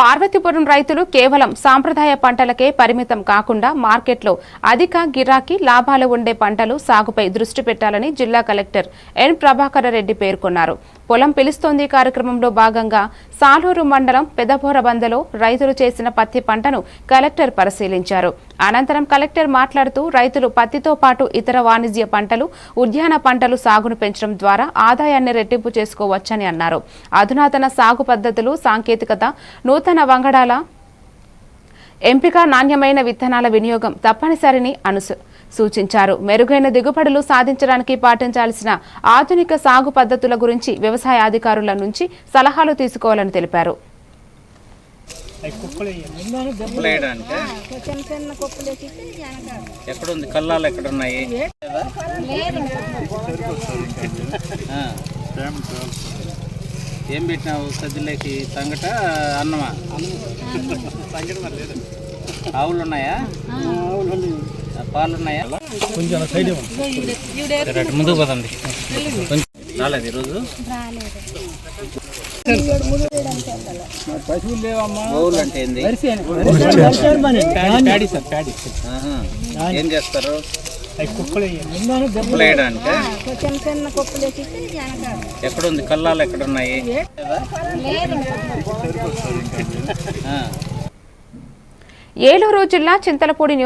పార్వతీపురం రైతులు కేవలం సాంప్రదాయ పంటలకే పరిమితం కాకుండా మార్కెట్లో అధిక గిరాకీ లాభాలు ఉండే పంటలు సాగుపై దృష్టి పెట్టాలని జిల్లా కలెక్టర్ ఎన్ ప్రభాకర రెడ్డి పేర్కొన్నారు. పొలం పిలుస్తోంది కార్యక్రమంలో భాగంగా సాలూరు మండలం పెదబోరబందలో రైతులు చేసిన పత్తి పంటను కలెక్టర్ పరిశీలించారు. అనంతరం కలెక్టర్ మాట్లాడుతూ రైతులు పత్తితో పాటు ఇతర వాణిజ్య పంటలు ఉద్యాన పంటలు సాగును పెంచడం ద్వారా ఆదాయాన్ని రెట్టింపు చేసుకోవచ్చని అన్నారు. అధునాతన సాగు పద్ధతులు సాంకేతికత నూతన వంగడాల ఎంపిక నాణ్యమైన విత్తనాల వినియోగం తప్పనిసరిని అనుసు సూచించారు. మెరుగైన దిగుబడులు సాధించడానికి పాటించాల్సిన ఆధునిక సాగు పద్ధతుల గురించి వ్యవసాయ అధికారుల నుంచి సలహాలు తీసుకోవాలని తెలిపారు. వేయడానికి చిన్న చిన్న కుప్పలు వేసి వెనక ఎక్కడ ఉంది కల్లాలు ఎక్కడ ఉన్నాయి ఆ. ఏం పెట్టినావు సద్దులోకి సంగట? అన్నమా? ఆవులు ఉన్నాయా? ఆ, పాలు ఉన్నాయా సరే, అటు ముందుకు పదండి కొంచెం రాలేదు ఈరోజు? గోవులు అంటే ఏంది. ఏం చేస్తారు? కుప్పలు వేయడానికి చిన్న చిన్న కుప్పలు వేసి వెనక ఎక్కడ ఉంది కల్లాలు ఎక్కడ ఉన్నాయి ఆ. ఏలూరు జిల్లా చింతలపూడి నియోజక